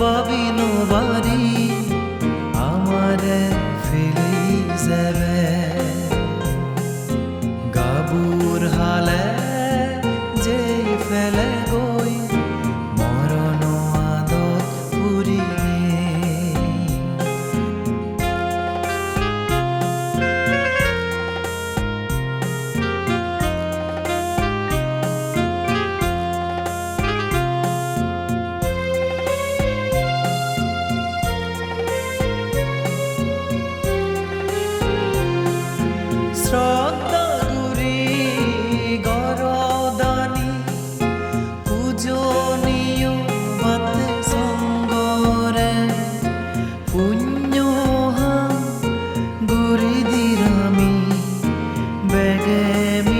বাবিনো বাড়ি আমার ফিরেই যাবে। গাবুর হালে যে ফেলে गए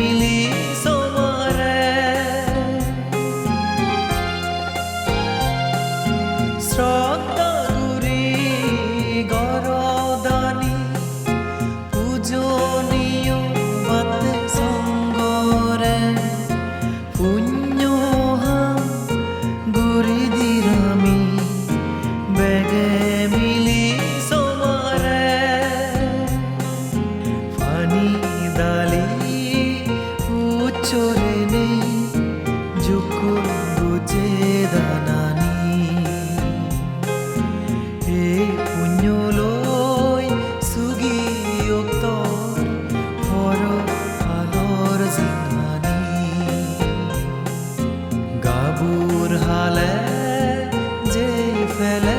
the